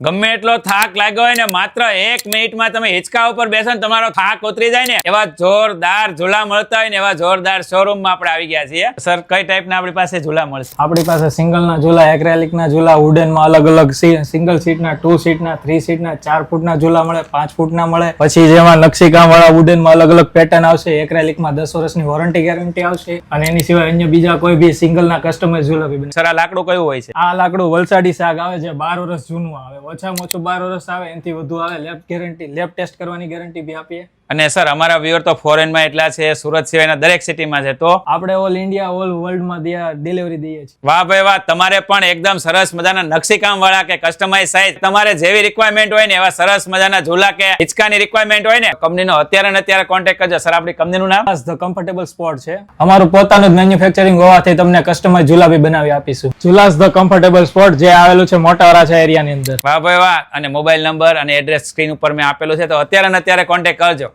ગમે એટલો થાક લાગ્યો હોય ને માત્ર એક મિનિટમાં તમે હિંચકા ઉપર બેસો ને તમારો થાક ઉતરી જાય ને એવા જોરદાર ઝૂલા મળતા હોય ને એવા જોરદાર શોરૂમમાં આપણે આવી ગયા છીએ. સર કઈ ટાઈપના આપણી પાસે ઝૂલા મળશે? આપણી પાસે સિંગલના ઝૂલા એક્રેલિકના ઝૂલા વુડનમાં અલગ અલગ સિંગલ સીટના ટુ સીટના થ્રી સીટના ચાર ફૂટના ઝૂલા મળે પાંચ ફૂટના મળે. પછી જેમાં નકશીકામ વાળા વુડનમાં અલગ અલગ પેટર્ન આવશે એક્રેલિકમાં દસ વર્ષની વોરંટી ગેરંટી આવશે અને એની સિવાય અન્ય બીજા કોઈ બી સિંગલના કસ્ટમાઇઝ ઝૂલા બી બને. સર આ લાકડું કયું હોય છે? આ લાકડું વલસાડી શાક આવે છે બાર વર્ષ જૂનું આવે ઓછામાં ઓછું બાર વર્ષ આવે, એનાથી વધુ આવે. લેબ ગેરંટી લેબ ટેસ્ટ કરવાની ગેરંટી બી આપીએ. અને સર અમારા વ્યુઅર તો ફોરેનમાં એટલા છે સુરત સિવાયના દરેક સિટીમાં છે તો? આપણે ઓલ ઇન્ડિયા ઓલ વર્લ્ડમાં ડિલિવરી દઈએ છીએ. વાહ ભાઈ વાહ તમારે પણ એકદમ સરસ મજાના નકશીકામ વાળા કે કસ્ટમાઇઝ સાઇઝ તમારે જેવી રિક્વાયરમેન્ટ હોય ને એવા સરસ મજાના ઝૂલા કે હિંચકાની રિક્વાયરમેન્ટ હોય ને કંપનીનો અત્યારે ને અત્યારે કોન્ટેક્ટ કરજો. સર આપણી કંપનીનું નામ? ધ કમ્ફર્ટેબલ સ્પોટ છે. અમારું પોતાનું જ મેન્યુફેક્ચરિંગ હોવાથી તમને કસ્ટમાઇઝ ઝૂલા બી બનાવી આપીશું. ઝૂલાસ ધ કમ્ફર્ટેબલ સ્પોટ જે આવેલું છે મોટાવરાછા એરિયાની અંદર. વાહ ભાઈ વાહ અને મોબાઈલ નંબર અને એડ્રેસ સ્ક્રીન ઉપર મેં આપેલું છે તો અત્યારે ને અત્યારે કોન્ટેક્ટ કરજો.